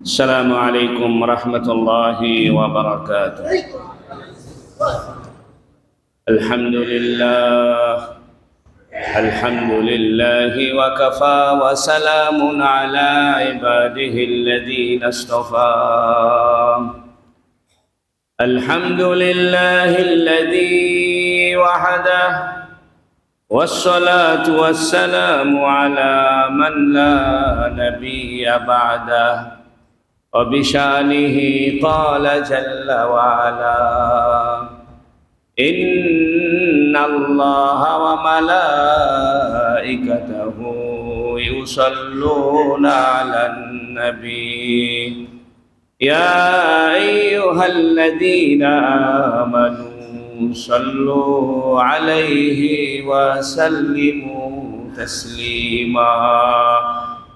السلام عليكم ورحمة الله وبركاته. الحمد لله الحمد لله وكفى وسلام على عباده الذين اصطفى. الحمد لله الذي وحده والصلاة والسلام على من لا نبي بعده. وبشأنه قال جل وعلا إن الله وملائكته يصلون على النبي. يا أيها الذين آمنوا صلوا عليه وسلموا تسليما.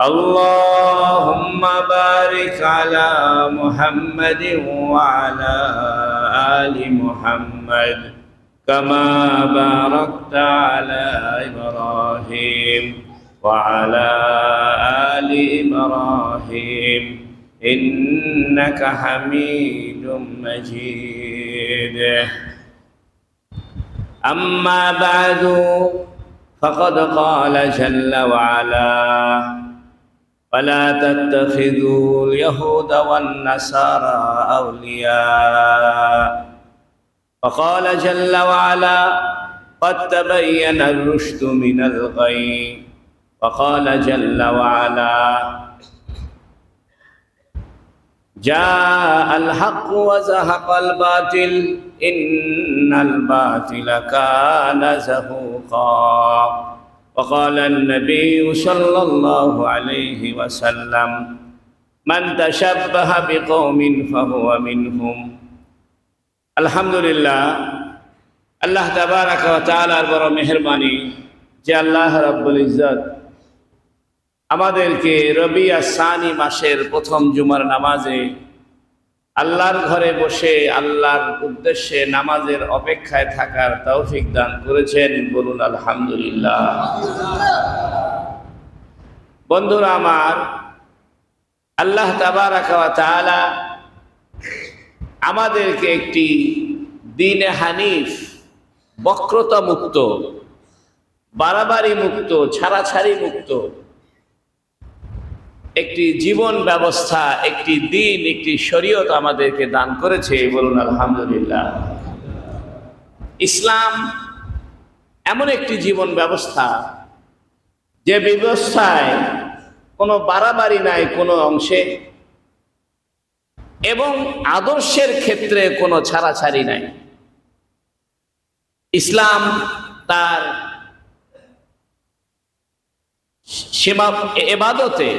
اللهم بارك على محمد وعلى آل محمد كما باركت على إبراهيم وعلى آل إبراهيم. إنك حميد مجيد. أما بعد فقد قال جل وعلا ولا تتخذوا اليهود والنصارى أولياء. وقال جل وعلا قد تبين الرشد من الغي. وقال جل وعلا جاء الحق وزهق الباطل إن الباطل كان زهوقا. وقال النبي صلى الله عليه وسلم من تشبه بقوم فهو منهم الحمد لله আল্লাহ তাবারাক ওয়া তাআলার বড় মেহেরবানি যে আল্লাহ রাব্বুল ইজ্জত আমাদেরকে রবিয়া সানি মাসের প্রথম জুমার নামাজে আল্লাহর ঘরে বসে আল্লাহর উদ্দেশ্যে নামাজের অপেক্ষায় থাকার তৌফিক দান করেছেন, বলুন আলহামদুলিল্লাহ। বন্ধুরা আমার, আল্লাহ তাবারাকা আমাদেরকে একটি দিনে হানিফ, বক্রতা মুক্ত, বাড়াবাড়ি মুক্ত, ছাড়াছাড়ি মুক্ত একটি জীবন ব্যবস্থা, একটি দিন, একটি শরীয়ত আমাদেরকে দান করেছে বলুন আলহামদুলিল্লাহ। ইসলাম এমন একটি জীবন ব্যবস্থা যে ব্যবস্থায় কোনো বাড়াবাড়ি নাই কোনো অংশে এবং আদর্শের ক্ষেত্রে কোনো ছাড়াছাড়ি নাই। ইসলাম তার সেবা এবাদতে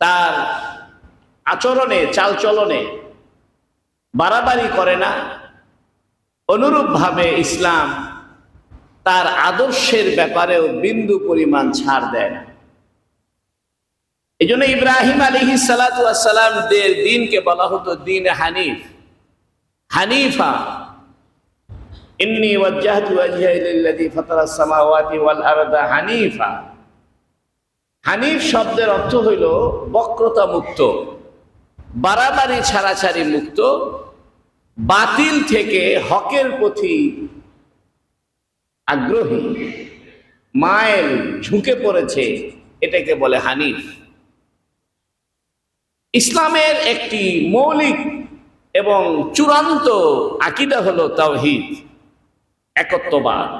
তার আচরণে, চালচলনে বাড়াবাড়ি করে না। অনুরূপভাবে ইসলাম তার আদর্শের ব্যাপারেও বিন্দু পরিমাণ ছাড় দেয় না। এই জন্য ইব্রাহিম আলিহি সালাতাম দিনকে বলা হতো দিন হানিফ। হানিফা, ইন্নি ওয়াজ্জাহতু ওয়াজহিয়া লিল্লাযী ফাতারাস সামাওয়াতি ওয়াল আরদা হানিফা। হানিফ শব্দের অর্থ হইল বক্রতা মুক্ত, বাড়াবাড়ি, ছাড়াছাড়ি মুক্ত, বাতিল থেকে হকের প্রতি আগ্রহী, মায়ের ঝুঁকে পড়েছে, এটাকে বলে হানিফ। ইসলামের একটি মৌলিক এবং চূড়ান্ত আকিদা হলো তাওহিদ, একত্ববাদ।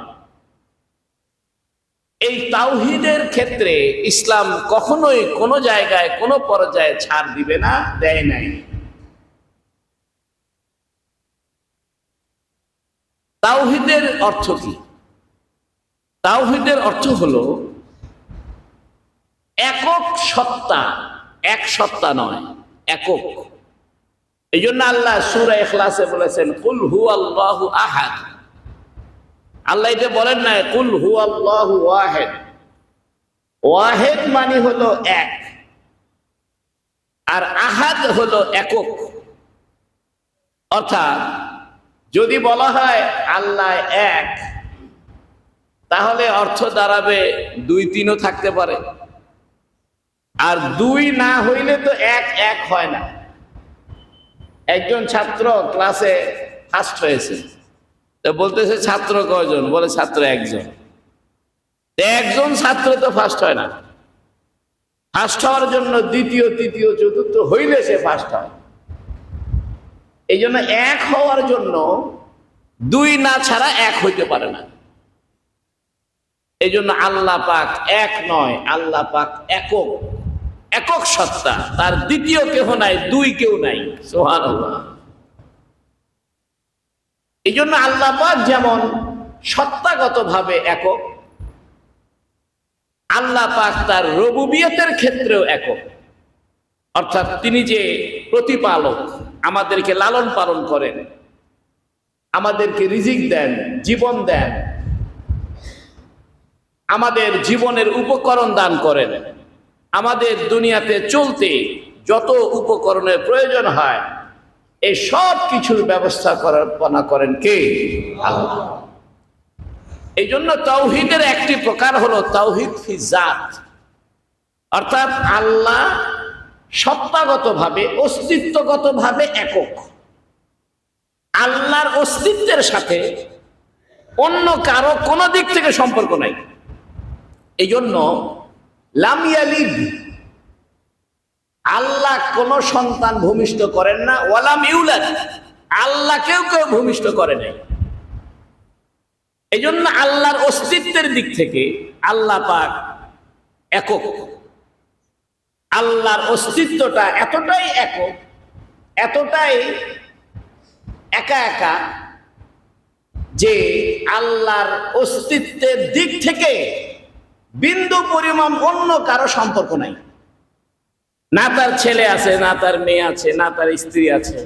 এই তাওহিদের ক্ষেত্রে ইসলাম কখনোই কোনো জায়গায়, কোনো পর্যায়ে ছাড় দিবে না, দেয় নাই। তাওহিদের অর্থ কি? তাওহিদের অর্থ হলো একক সত্তা, এক সত্তা নয়, একক। এই জন্য আল্লাহ সুরা এখলাসে বলেছেন, কুল হু আল্লাহু আহাদ। আল্লাহ এটা বলেন না কুল হু আল্লাহ ওয়াহেদ। ওয়াহেদ মানে হলো এক, আর আহাদ হলো একক। অর্থাৎ যদি বলা হয় আল্লাহ এক, তাহলে অর্থ দাঁড়াবে দুই তিনও থাকতে পারে। আর দুই না হইলে তো এক এক হয় না। একজন ছাত্র ক্লাসে ফার্স্ট হয়েছে। বলতেছে ছাত্র কয়জন? বলে ছাত্র একজন। একজন ছাত্র তো ফার্স্ট হয় না। ফার্স্ট হওয়ার জন্য দ্বিতীয়, তৃতীয়, চতুর্থ হইলে সে ফার্স্ট হয়। এই জন্য এক হওয়ার জন্য দুই না ছাড়া এক হইতে পারে না। এই জন্য আল্লাহ পাক এক নয়, আল্লাহ পাক একক। একক সত্তা। তার দ্বিতীয় কেহ নাই, দুই কেউ নাই। সোহান এই জন্য আল্লাহ যেমন সত্তাগত ভাবে একক, আল্লাহ পাক তার রবুবিয়তের ক্ষেত্রেও একক। অর্থাৎ তিনি যে প্রতিপালক, আমাদেরকে লালন পালন করেন, আমাদেরকে রিজিক দেন, জীবন দেন, আমাদের জীবনের উপকরণ দান করেন, আমাদের দুনিয়াতে চলতে যত উপকরণের প্রয়োজন হয় এই সব কিছুর ব্যবস্থা করার করেন কে? আল্লাহ। এই জন্য তাওহিদের একটি প্রকার হলো তাওহিদ ফি জাত। অর্থাৎ আল্লাহ সত্তাগতভাবে, অস্তিত্বগতভাবে একক। আল্লাহর অস্তিত্বের সাথে অন্য কারও কোনো দিক থেকে সম্পর্ক নাই। এই জন্য লামিয়ালিদ আল্লাহ কোন সন্তান ভূমিষ্ঠ করেন না, ওয়ালাম ইউলাদ। আল্লাহ কেউ কেউ ভূমিষ্ঠ করে নাই। এই জন্য আল্লাহর অস্তিত্বের দিক থেকে আল্লাহ পাক একক। আল্লাহর অস্তিত্বটা এতটাই একক, এতটাই একা একা, যে আল্লাহর অস্তিত্বের দিক থেকে বিন্দু পরিমাণ অন্য কারও সম্পর্ক নাই। না তার ছেলে আছে, না তার মেয়ে আছে, না তার স্ত্রী আছে।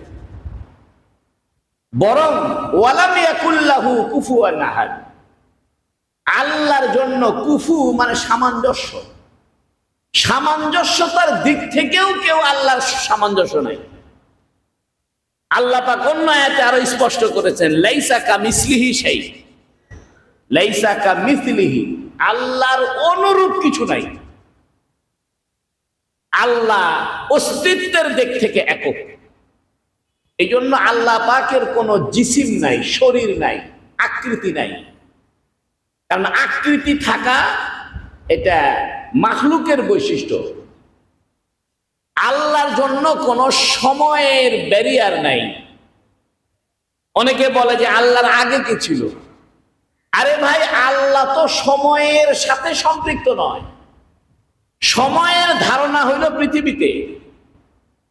বরং ওয়ালামিয়াকুল্লাহু কুফু নাহার আল্লাহর জন্য কুফু মানে সামঞ্জস্য। সামঞ্জস্যতার দিক থেকেও কেউ আল্লাহর সামঞ্জস্য নাই। আল্লাহ পাক অন্য আয়াতে আরও স্পষ্ট করেছেন, লাইসা কা মিসলিহি সেই লাইসা কা মিসলিহি। আল্লাহর অনুরূপ কিছু নাই। আল্লাহ অস্তিত্বের দিক থেকে একক। এই জন্য আল্লাহ পাকের কোনো জিসিম নাই, শরীর নাই, আকৃতি নাই। কারণ আকৃতি থাকা এটা মাখলুকের বৈশিষ্ট্য। আল্লাহর জন্য কোনো সময়ের ব্যারিয়ার নাই। অনেকে বলে যে আল্লাহর আগে কি ছিল? আরে ভাই, আল্লাহ তো সময়ের সাথে সম্পৃক্ত নয়। সময়ের ধারণা হইল পৃথিবীতে।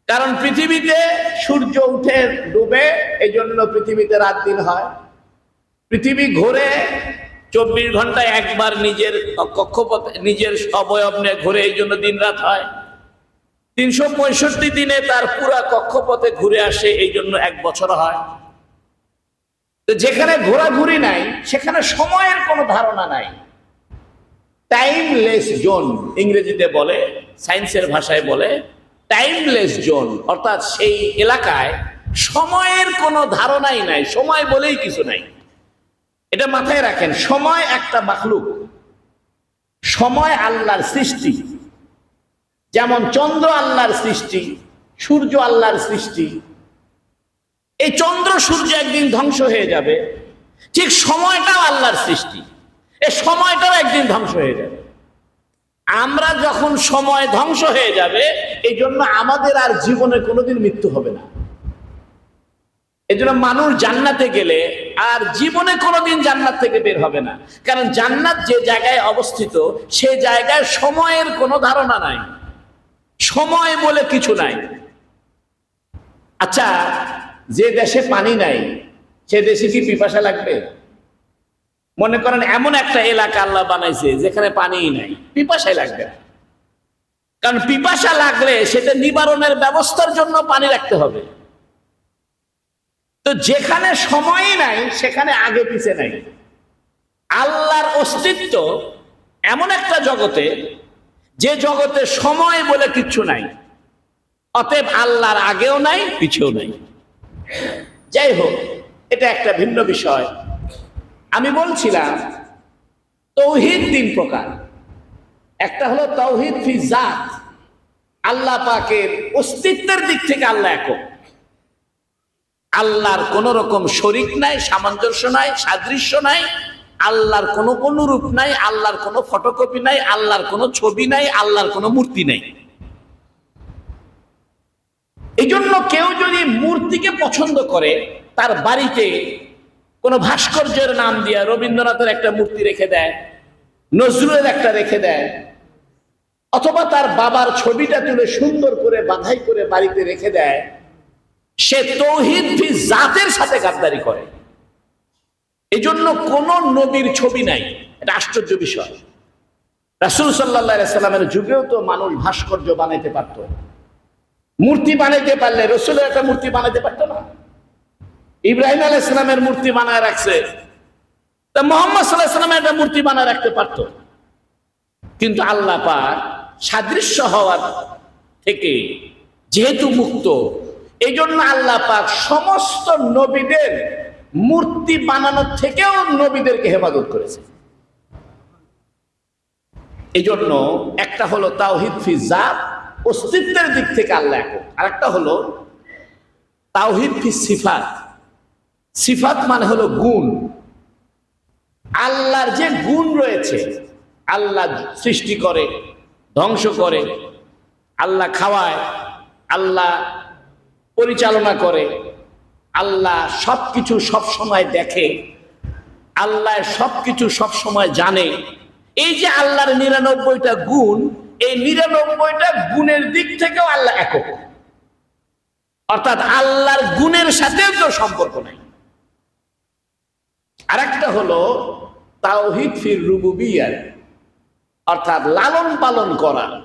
কারণ পৃথিবীতে সূর্য উঠে, ডুবে এই জন্য পৃথিবীতে রাত দিন হয়। পৃথিবী ঘুরে, চব্বিশ ঘন্টায় একবার নিজের কক্ষপথে, নিজের অবয়ব নিয়ে ঘুরে এই জন্য দিন রাত হয়। তিনশো পঁয়ষট্টি দিনে তার পুরা কক্ষপথে ঘুরে আসে এই জন্য এক বছর হয়। যেখানে ঘোরাঘুরি নাই, সেখানে সময়ের কোনো ধারণা নাই। টাইমলেস জোন ইংরেজিতে বলে সায়েন্সের ভাষায় বলে টাইমলেস জোন অর্থাৎ সেই এলাকায় সময়ের কোনো ধারণাই নাই, সময় বলেই কিছু নাই। এটা মাথায় রাখেন, সময় একটা মাখলুক। সময় আল্লাহর সৃষ্টি। যেমন চন্দ্র আল্লাহর সৃষ্টি, সূর্য আল্লাহর সৃষ্টি। এই চন্দ্র সূর্য একদিন ধ্বংস হয়ে যাবে, ঠিক সময়টাও আল্লাহর সৃষ্টি। এই সময়টাও একদিন ধ্বংস হয়ে যাবে। আমরা যখন সময় ধ্বংস হয়ে যাবে এই জন্য আমাদের আর জীবনে কোনোদিন মৃত্যু হবে না। এই জন্য মানুষ জান্নাতে গেলে আর জীবনে কোনোদিন জান্নাত থেকে বের হবে না। কারণ জান্নাত যে জায়গায় অবস্থিত, সে জায়গায় সময়ের কোনো ধারণা নাই। সময় বলে কিছু নাই। আচ্ছা যে দেশে পানি নাই, সে দেশে কি পিপাসা লাগবে? মনে করেন এমন একটা এলাকা আল্লাহ বানাইছে যেখানে পানিই নাই, পিপাসাই লাগবে কারণ পিপাসা লাগলে সেটা নিবারণের ব্যবস্থার জন্য পানি রাখতে হবে। তো যেখানে সময়ই নাই, সেখানে আগে পিছে নাই। আল্লাহর অস্তিত্ব এমন একটা জগতে, যে জগতে সময় বলে কিচ্ছু নাই, অতএব আল্লাহর আগেও নাই, পিছেও নাই। যাই হোক, এটা একটা ভিন্ন বিষয়। আমি বলছিলাম, তৌহিদ তিন প্রকার। একটা হলো তৌহিদ ফি জাত। আল্লাহ পাকের অস্তিত্বের দিক থেকে আল্লাহ একক। আল্লাহর কোন রকম শরিক নাই, সামঞ্জস্য নাই, সাদৃশ্য নাই, আল্লাহর কোনো অনুরূপ নাই, আল্লাহর কোনো ফটোকপি নাই, আল্লাহর কোনো ছবি নাই, আল্লাহর কোনো মূর্তি নাই। এই জন্য কেউ যদি মূর্তিকে পছন্দ করে, তার বাড়িতে কোনো ভাস্কর্যের নাম দিয়া রবীন্দ্রনাথের একটা মূর্তি রেখে দেয়, নজরুলের একটা রেখে দেয়, অথবা তার বাবার ছবিটা তুলে সুন্দর করে বাধাই করে বাড়িতে রেখে দেয়, সে তৌহিদ জাতের সাথে গাদ্দারি করে। এই জন্য কোন নবীর ছবি নাই। এটা আশ্চর্য বিষয়। রাসুল সাল্লাহ সাল্লামের যুগেও তো মানুষ ভাস্কর্য বানাইতে পারত। মূর্তি বানাইতে পারলে রসুলের একটা মূর্তি বানাইতে পারতো না? ইব্রাহিম আলাহ ইসলামের মূর্তি বানায় রাখছে। তা মোহাম্মদ একটা মূর্তি বানায় রাখতে পারত। কিন্তু আল্লাহ পাক সাদৃশ্য হওয়ার থেকে যেহেতু মুক্ত এই জন্য আল্লাহ পাক সমস্ত নবীদের মূর্তি বানানোর থেকেও নবীদেরকে হেফাজত করেছে। এই জন্য একটা হলো তাওহিদ ফি জাত, অস্তিত্বের দিক থেকে আল্লাহ আর একটা হলো তাওহিদ ফি সিফাত। সিফাত মানে হলো গুণ। আল্লাহর যে গুণ রয়েছে, আল্লাহ সৃষ্টি করে, ধ্বংস করে, আল্লাহ খাওয়ায়, আল্লাহ পরিচালনা করে, আল্লাহ সব কিছু সব সময় দেখে, আল্লাহ সব কিছু সব সময় জানে। এই যে আল্লাহর নিরানব্বইটা গুণ, এই নিরানব্বইটা গুণের দিক থেকেও আল্লাহ একক। অর্থাৎ আল্লাহর গুণের সাথেও কেউ সম্পর্ক নাই। আরেকটা হলো তাওহিদ ফির রুবুবিয়ার অর্থাৎ লালন পালন করা।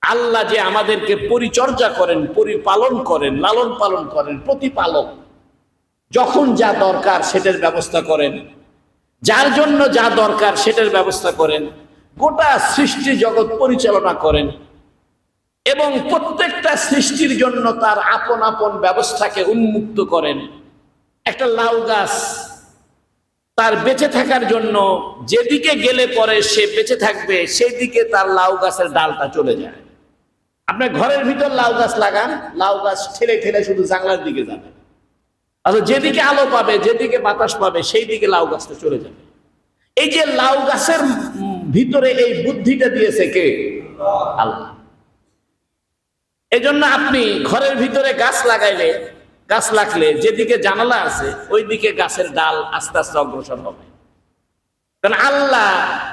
আল্লাহ যে আমাদেরকে পরিচর্যা করেন, পরিপালন করেন, লালন পালন করেন, প্রতিপালক, যখন যা দরকার সেটার ব্যবস্থা করেন। যার জন্য যা দরকার সেটার ব্যবস্থা করেন। গোটা সৃষ্টি জগৎ পরিচালনা করেন। এবং প্রত্যেকটা সৃষ্টির জন্য তার আপন আপন ব্যবস্থাকে উন্মুক্ত করেন। একটা লাউ গাছ তার বেঁচে থাকার জন্য যেদিকে গেলে পরে সে বেঁচে থাকবে সেই দিকে তার লাউ গাছের ডালটা চলে যায়। আপনার ঘরের ভিতর লাউ গাছ লাগান, লাউ গাছ ঠেলে ঠেলে শুধু জানলার দিকে যাবে। অথবা যেদিকে আলো পাবে, যেদিকে বাতাস পাবে সেই দিকে লাউ গাছটা চলে যাবে। এই যে লাউ গাছের ভিতরে এই বুদ্ধিটা দিয়েছে কে? আল্লাহ। এই জন্য আপনি ঘরের ভিতরে গাছ লাগাইলে গাছ লাগলে যেদিকে জানালা আছে ওই দিকে গাছের ডাল আস্তে আস্তে অগ্রসর হবে। কারণ আল্লাহ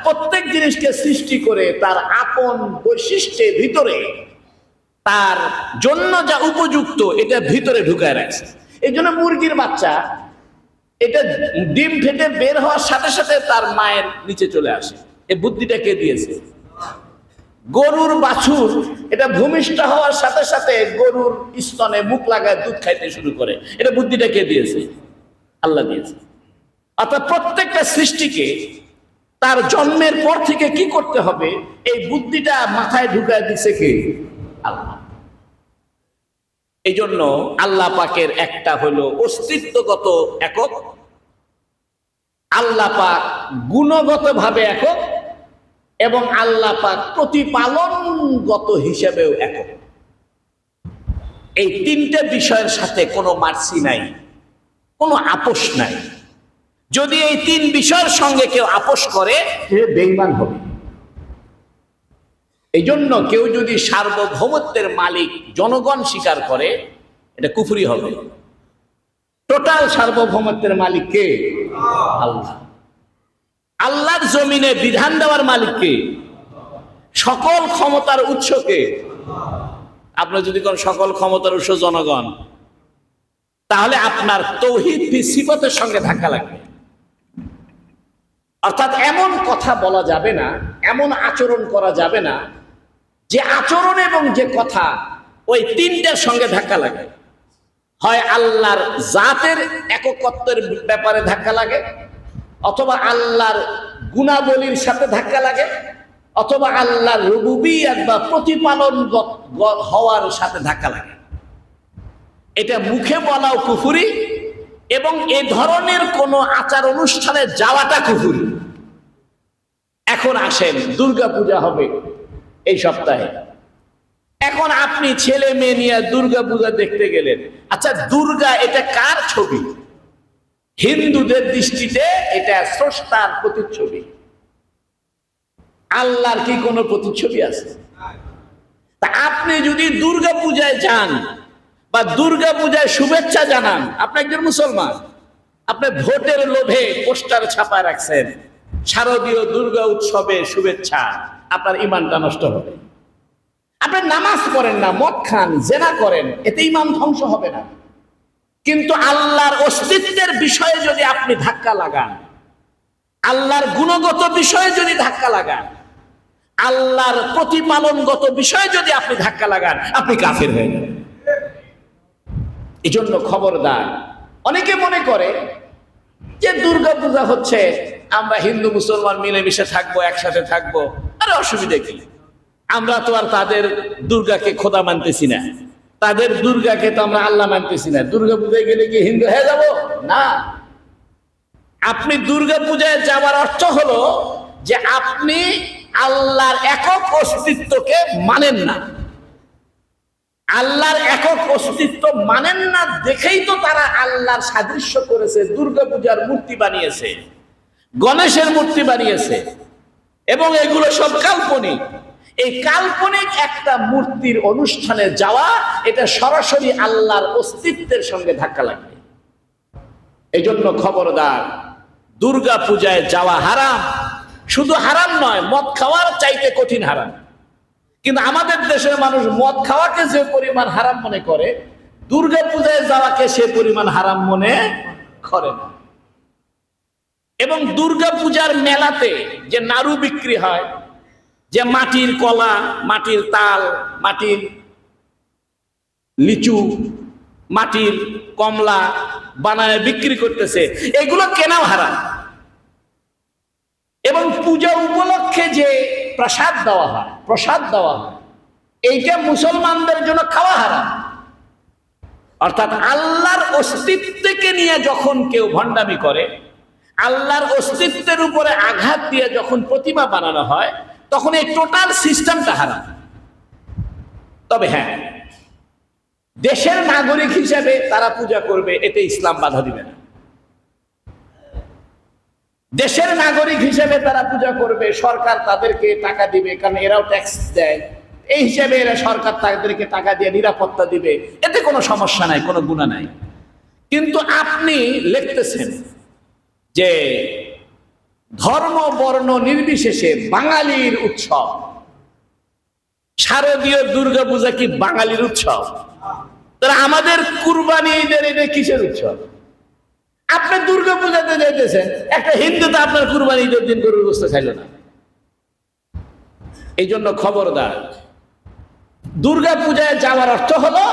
প্রত্যেক জিনিসকে সৃষ্টি করে তার আপন বৈশিষ্ট্যের ভিতরে তার জন্য যা উপযুক্ত, এটা ভিতরে ঢুকায় রাখছে। এই জন্য মুরগির বাচ্চা, এটা ডিম ফেটে বের হওয়ার সাথে সাথে তার মায়ের নিচে চলে আসে। এই বুদ্ধিটা কে দিয়েছে? গরুর বাছুর, এটা ভূমিষ্ঠ হওয়ার সাথে সাথে গরুর স্তনে মুখ লাগায় দুধ খাইতে শুরু করে। এটা বুদ্ধিটা কে দিয়েছে? আল্লাহ দিয়েছে। অর্থাৎ প্রত্যেকটা সৃষ্টিকে তার জন্মের পর থেকে কি করতে হবে? এই বুদ্ধিটা মাথায় ঢুকায় দিছে কে? আল্লাহ। এই জন্য আল্লাহ পাকের একটা হলো অস্তিত্বগত একক, আল্লাহ পাক গুণগত ভাবে একক এবং আল্লাহ পাক প্রতিপালনগত হিসেবেও একক। এই তিনটে বিষয়ের সাথে কোনো মার্সি নাই, কোনো আপোষ নাই। যদি এই তিন বিষয়ের সঙ্গে কেউ আপোষ করে, সে বেইমান হবে। এই জন্য কেউ যদি সার্বভৌমত্বের মালিক, জনগণ স্বীকার করে, এটা কুফরি হবে। টোটাল সার্বভৌমত্বের মালিক কে? আল্লাহ। আল্লাহর জমিনে বিধান দেওয়ার মালিককে? সকল ক্ষমতার উৎসকে? আপনার যদি কোন সকল ক্ষমতার উৎস জনগণ, তাহলে আপনার তৌহিদ সিফতের সঙ্গে ধাক্কা লাগবে। অর্থাৎ এমন কথা বলা যাবে না, এমন আচরণ করা যাবে না, যে আচরণ এবং যে কথা ওই তিনটার সঙ্গে ধাক্কা লাগে। হয় আল্লাহর জাতের এককত্বের ব্যাপারে ধাক্কা লাগে অথবা আল্লাহর গুণাবলীর সাথে ধাক্কা লাগে, অথবা আল্লাহর রুবুবিয়াত বা প্রতিপালন হওয়ার সাথে ধাক্কা লাগে। এটা মুখে বলাও কুফুরি এবং এ ধরনের কোনো আচার অনুষ্ঠানে যাওয়াটা কুফুরি। এখন আসেন দুর্গা পূজা হবে এই সপ্তাহে। এখন আপনি ছেলে মেয়ে নিয়ে দুর্গা পূজা দেখতে গেলেন। আচ্ছা দুর্গা এটা কার ছবি? হিন্দুদের দৃষ্টিতে এটা স্রষ্টার প্রতিচ্ছবি। আল্লাহর কি কোনো প্রতিচ্ছবি আছে? তা আপনি যদি দুর্গা পূজায় যান বা দুর্গা পূজায় শুভেচ্ছা জানান, আপনি একজন মুসলমান, আপনি ভোটের লোভে পোস্টার ছাপায় রাখছেন, শারদীয় দুর্গা উৎসবে শুভেচ্ছা, আপনার ইমানটা নষ্ট হবে। আপনি নামাজ পড়েন না, মদ খান, জেনা করেন, এতে ইমান ধ্বংস হবে না। কিন্তু আল্লাহর অস্তিত্বের বিষয়ে যদি আপনি ধাক্কা লাগান, আল্লাহর গুণগত বিষয়ে যদি ধাক্কা লাগান, আল্লাহর প্রতিপালনগত বিষয়ে যদি আপনি ধাক্কা লাগান, আপনি কাফের হয়ে যাবেন। এই জন্য খবরদার। অনেকে মনে করে যে দুর্গা পূজা হচ্ছে, আমরা হিন্দু, মুসলমান মিলেমিশে থাকব, একসাথে থাকব। আরে অসুবিধা কি? আমরা তো আর তাদের দুর্গাকে খোদা মানতেছি না। তাদের দুর্গাকে তো আমরা আল্লাহ মানতেছি না। দুর্গা পূজায় গেলে কি হিন্দু হয়ে যাব? না। আপনি দুর্গা পূজায় যাওয়ার অর্থ হলো যে আপনি আল্লাহর একক অস্তিত্বকে মানেন না। আল্লাহর একক অস্তিত্ব মানেন না দেখেই তো তারা আল্লাহর সাদৃশ্য করেছে, দুর্গা পূজার মূর্তি বানিয়েছে, গণেশের মূর্তি বানিয়েছে, এবং এগুলো সব কাল্পনিক। এই কাল্পনিক একটা মূর্তির অনুষ্ঠানে যাওয়া, এটা সরাসরি আল্লাহর অস্তিত্বের সঙ্গে ধাক্কা লাগবে। এই জন্য খবরদার, দুর্গা পূজায় যাওয়া হারাম। শুধু হারাম নয়, মদ খাওয়ার চাইতে কঠিন হারাম। কিন্তু আমাদের দেশের মানুষ মদ খাওয়াকে যে পরিমাণ হারাম মনে করে, দুর্গা পূজায় যাওয়াকে সে পরিমাণ হারাম মনে করে না। এবং দুর্গা পূজার মেলাতে যে নাড়ু বিক্রি হয় যে মাটির কলা, মাটির তাল, মাটির লিচু, মাটির কমলা বানায় বিক্রি করতেছে, এগুলো কেনাও হারাম। এবং পূজা উপলক্ষে যে প্রসাদ দেওয়া হয়, প্রসাদ দেওয়া হয়, এইটা মুসলমানদের জন্য খাওয়া হারাম। অর্থাৎ আল্লাহর অস্তিত্বকে নিয়ে যখন কেউ ভণ্ডামি করে, আল্লাহর অস্তিত্বের উপরে আঘাত দিয়ে যখন প্রতিমা বানানো হয় তখন এই টোটাল সিস্টেমটা হারাম। তবে হ্যাঁ দেশের নাগরিক হিসেবে তারা পূজা করবে, এতে ইসলাম বাধা দিবে না। দেশের নাগরিক হিসেবে তারা পূজা করবে, সরকার তাদেরকে টাকা দিবে, কারণ এরাও ট্যাক্স দেয়। এই হিসেবে এরা সরকার তাদেরকে টাকা দিয়ে নিরাপত্তা দিবে। এতে কোনো সমস্যা নাই, কোনো গুণা নাই। কিন্তু আপনি লিখতেছেন যে ধর্ম, বর্ণ নির্বিশেষে বাঙালির উৎসব। শারদীয় দুর্গা পূজা কি বাঙালির উৎসব? তারা আমাদের কুরবানি ঈদের এটা কিসের উৎসব? আপনি দুর্গা পূজাতে যাইতেছেন, একটা হিন্দু তো আপনার কুরবানি ঈদের দিন গরুর বসতে চাইল না। এই জন্য খবরদার, দুর্গা পূজায় যাওয়ার অর্থ হলো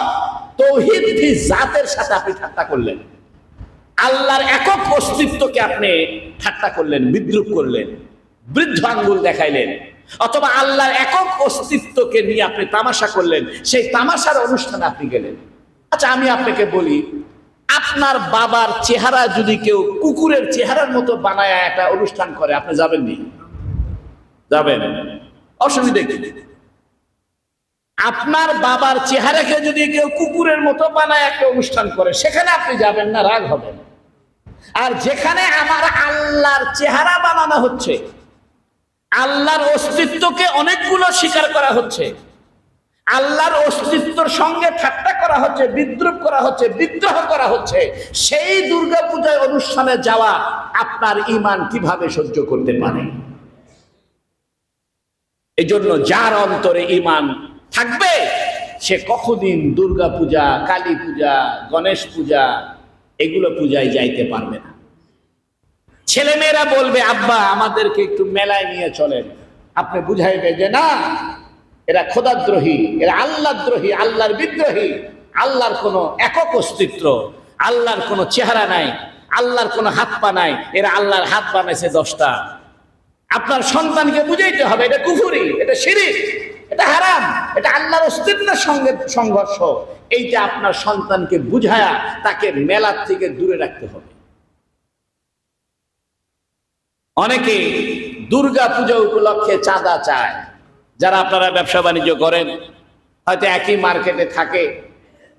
তৌহিদ জাতের সাথে আপনি ঠাট্টা করলেন। আল্লাহর একক অস্তিত্বকে আপনি ঠাট্টা করলেন, বিদ্রুপ করলেন, বৃদ্ধ আঙ্গুল দেখাইলেন, অথবা আল্লাহর একক অস্তিত্বকে নিয়ে আপনি তামাশা করলেন, সেই তামাশার অনুষ্ঠানে আপনি গেলেন। আচ্ছা আমি আপনাকে বলি, আপনার বাবার চেহারা যদি কেউ কুকুরের চেহারার মতো বানায় একটা অনুষ্ঠান করে, আপনি যাবেন নি? যাবেন। অসুবিধে কি? আপনার বাবার চেহারাকে যদি কেউ কুকুরের মতো বানায় একটা অনুষ্ঠান করে, সেখানে আপনি যাবেন না, রাগ হবেন আর যেখানে আমার আল্লাহর চেহারা বানানো হচ্ছে, আল্লাহর অস্তিত্বকে অনেকগুলো স্বীকার করা হচ্ছে, আল্লাহর অস্তিত্বর সঙ্গে ঠাট্টা করা হচ্ছে, বিদ্রুপ করা হচ্ছে, বিদ্রোহ করা হচ্ছে, সেই দুর্গা পূজায় অনুষ্ঠানে যাওয়া আপনার ইমান কীভাবে সহ্য করতে পারে? এই জন্য যার অন্তরে ইমান থাকবে, সে কখদিন দুর্গা পূজা কালী পূজা গণেশ পূজা এগুলো পূজায় যাইতে পারবে না। ছেলেমেয়েরা বলবে, আব্বা, আমাদেরকে একটু মেলায় নিয়ে চলেন। আপনি বুঝাইবে যে, না, এরা খোদাদ্রোহী, এরা আল্লাহদ্রোহী আল্লাহর বিদ্রোহী, আল্লাহর কোনো একক অস্তিত্ব, আল্লাহর কোনো চেহারা নাই, আল্লাহর কোনো হাত পা নাই, এরা আল্লাহর হাত বানাইছে দশটা। আপনার সন্তানকে বুঝাইতে হবে, এটা কুফুরি, এটা শিরিক, এটা হারাম, এটা আল্লাহর অস্তিত্বের সঙ্গে সংঘর্ষ এইটা আপনার সন্তানকে বুঝায়া তাকে মেলার থেকে দূরে রাখতে হবে। অনেকে দুর্গা পূজা উপলক্ষে চাঁদা চায়। যারা আপনারা ব্যবসা বাণিজ্য করেন, হয়তো একই মার্কেটে থাকে।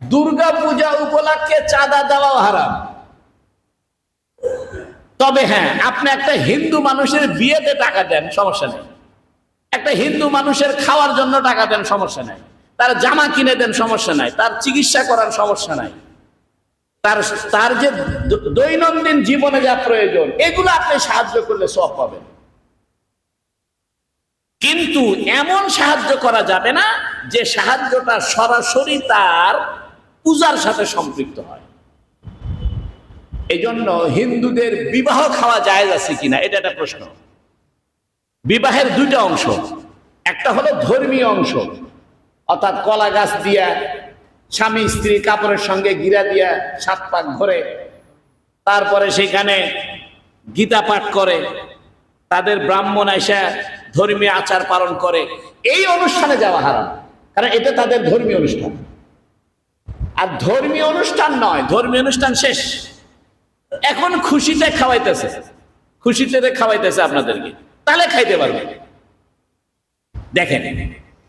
দুর্গা পূজা উপলক্ষে চাঁদা দেওয়াও হারাম। তবে হ্যাঁ আপনি একটা হিন্দু মানুষের বিয়েতে টাকা দেন, সমস্যা নেই। একটা হিন্দু মানুষের খাওয়ার জন্য টাকা দেন, সমস্যা নাই। তার জামা কিনে দেন, সমস্যা নাই। তার চিকিৎসা করার সমস্যা নাই। তার তার যে দৈনন্দিন জীবনে যা প্রয়োজন, এগুলো আপনি সাহায্য করলে সব পাবেন। কিন্তু এমন সাহায্য করা যাবে না যে সাহায্যটা সরাসরি তার পূজার সাথে সম্পৃক্ত হয়। এই জন্য হিন্দুদের বিবাহ খাওয়া যায় আছে কিনা, এটা একটা প্রশ্ন। বিবাহের দুইটা অংশ। একটা হলো ধর্মীয় অংশ। অর্থাৎ কলা গাছ দিয়া, স্বামী স্ত্রী কাপড়ের সঙ্গে গিরা দিয়া সাত পাক ঘরে তারপরে সেখানে গীতা পাঠ করে, তাদের ব্রাহ্মণ আইসা ধর্মীয় আচার পালন করে। এই অনুষ্ঠানে যাওয়া হারাম, কারণ এটা তাদের ধর্মীয় অনুষ্ঠান। আর ধর্মীয় অনুষ্ঠান নয়, ধর্মীয় অনুষ্ঠান শেষ। এখন খুশিতে খাওয়াইতেছে খুশিতে খাওয়াইতেছে আপনাদেরকে, তাহলে খাইতে পারবেন দেখেন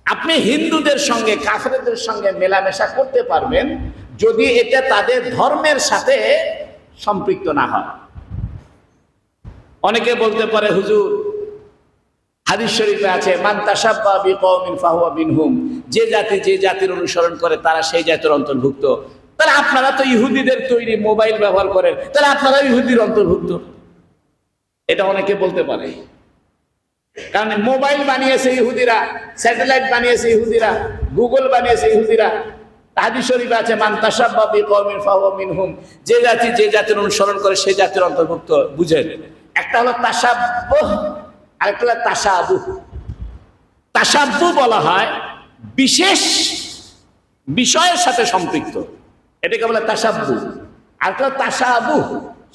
আপনি হিন্দুদের সঙ্গে, কাফেরদের সঙ্গে মেলামেশা করতে পারবেন যদি এটা তাদের ধর্মের সাথে সম্পৃক্ত না হয়। অনেকে বলতে পারে, হুজুর, হাদিস শরীফে আছে, মান তাসাব্বা বিকওমিন ফাহুয়া মিনহুম যে জাতি যে জাতির অনুসরণ করে তারা সেই জাতির অন্তর্ভুক্ত। তাহলে আপনারা তো ইহুদিদের তৈরি মোবাইল ব্যবহার করেন, তাহলে আপনারা ইহুদির অন্তর্ভুক্ত। এটা অনেকে বলতে পারে। কারণ মোবাইল বানিয়েছে ইহুদিরা, স্যাটেলাইট বানিয়েছে ইহুদিরা, গুগল বানিয়েছে ইহুদিরা। হাদিস শরীফে আছে, মান তাসাব্বা বিকওমিন ফাহুয়া মিনহুম। যে জাতি, যে জাতির অনুসরণ করে সেই জাতির অন্তর্ভুক্ত, বুঝেন। একটা হলো তাসাব্বুহ আরেকটা হলো তাসাবু তাসাব্বু বলা হয় বিশেষ বিষয়ের সাথে সম্পৃক্ত। এটাকে বলে তাসাব্বু আর হলো তাসাবু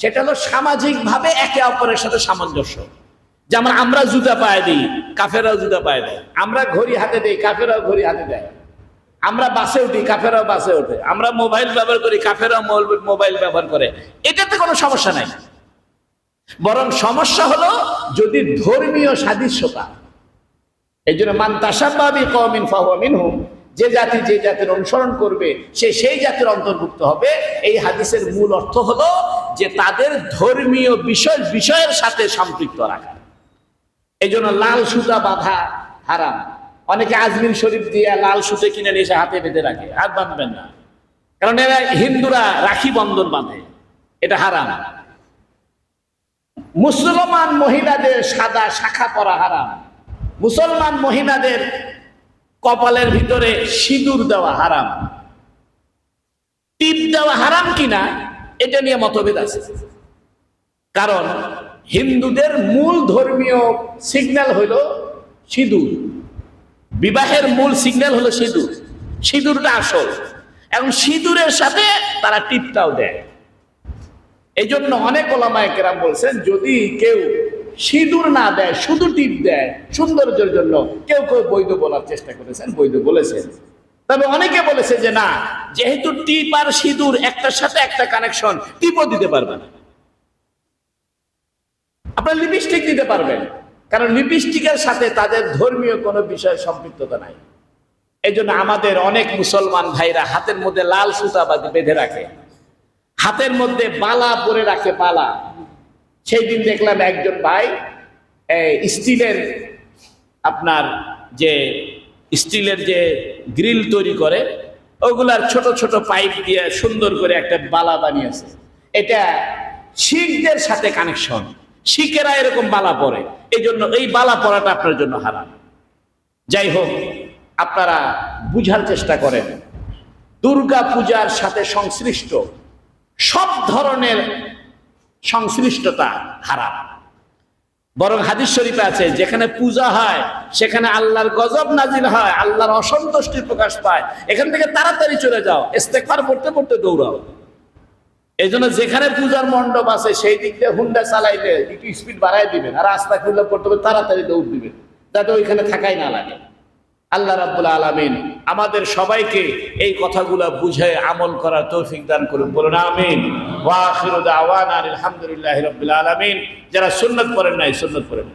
সেটা হলো সামাজিকভাবে একে অপরের সাথে সামঞ্জস্য। যেমন আমরা জুতা পায়ে দিই, কাফেরাও জুতা পায়ে দেয়। আমরা ঘড়ি হাতে দিই, কাফেরাও ঘড়ি হাতে দেয়। আমরা বাসে উঠি, কাফেরাও বাসে ওঠে। আমরা মোবাইল ব্যবহার করি, কাফেরাও মোবাইল- ব্যবহার করে। এটাতে কোনো সমস্যা নাই। বরং সমস্যা হলো যদি ধর্মীয় সাদৃশ্যতা। এই জন্য মান তাসাব্বাবি কওমিন ফাহুয়া মিনহুম। যে জাতি যে জাতির অনুসরণ করবে, সে সেই জাতির অন্তর্ভুক্ত হবে। এই হাদিসের মূল অর্থ হলো যে তাদের ধর্মীয় বিষয় বিষয়ের সাথে সম্পৃক্ত রাখা। এই জন্য লাল সুতা বাঁধা হারাম। অনেকে আজমির শরীফ দিয়ে লাল সুতে কিনে নিয়ে হাতে বেঁধে রাখে আর বাঁধবেন না। কারণ এরা হিন্দুরা রাখি বন্ধন বাঁধে, এটা হারাম। মুসলমান মহিলাদের সাদা শাখা পরা হারাম। মুসলমান মহিলাদের কপালের ভিতরে সিঁদুর দেওয়া হারাম। টিপ দেওয়া হারাম কিনা, এটা নিয়ে মতভেদ আছে। কারণ হিন্দুদের মূল ধর্মীয় সিগন্যাল হইল সিঁদুর। বিবাহের মূল সিগন্যাল হলো সিঁদুর। সিঁদুরটা আসল। এবং সিঁদুরের সাথে তারা টিপটাও দেয়। এই জন্য অনেক ওলামায় কেরাম বলছেন, যদি কেউ সিঁদুর না দেয়, শুধু টিপ দেয়, সৌন্দর্যের জন্য কেউ কেউ বৈধ বলার চেষ্টা করেছেন, বৈধ বলেছেন। তবে অনেকে বলেছে যে না, যেহেতু টিপ আর সিঁদুর একটার সাথে একটা কানেকশন টিপও দিতে পারবে না। আপনার লিপস্টিক দিতে পারবেন। কারণ লিপস্টিকের সাথে তাদের ধর্মীয় কোনো বিষয়ে সম্পৃক্ততা নাই। এই আমাদের অনেক মুসলমান ভাইরা হাতের মধ্যে লাল সুতা বেঁধে রাখে। হাতের মধ্যে বালা পরে রাখে বালা। সেই দিন দেখলাম একজন ভাই স্টিলের আপনার যে স্টিলের যে গ্রিল তৈরি করে, ওগুলার ছোট ছোট পাইপ দিয়ে সুন্দর করে একটা বালা বানিয়েছে। এটা শিখদের সাথে কানেকশন শিখেরা এরকম বালা পরে। এই জন্য এই বালা পরাটা আপনার জন্য হারাম। যাই হোক, আপনারা বুঝার চেষ্টা করেন। দুর্গা পূজার সাথে সংশ্লিষ্ট সব ধরনের সংশ্লিষ্টতা হারাম। বরং হাদিস শরীফে আছে, যেখানে পূজা হয়, সেখানে আল্লাহর গজব নাজিল হয়, আল্লাহর অসন্তুষ্টি প্রকাশ পায়। এখান থেকে তাড়াতাড়ি চলে যাও, ইস্তেকবার পড়তে পড়তে দৌড়াও। এই জন্য যেখানে পূজার মণ্ডপ আছে, সেই দিক দিয়ে হুন্ডা চালাইলে একটু স্পিড বাড়াই দিবেন আর রাস্তা খুললে পড়তে হবে তাড়াতাড়ি দৌড় দিবেন, যাতে ওইখানে থাকাই না লাগে। আল্লাহ রাব্বুল আলামিন আমাদের সবাইকে এই কথাগুলা বুঝে আমল করার তৌফিক দান করুন। বলুন, আমিন। ওয়া আখিরু দাওয়ানা আলহামদুলিল্লাহি রাব্বিল আলামিন। যারা সুন্নাত পড়েন নাই, সুন্নাত পড়েন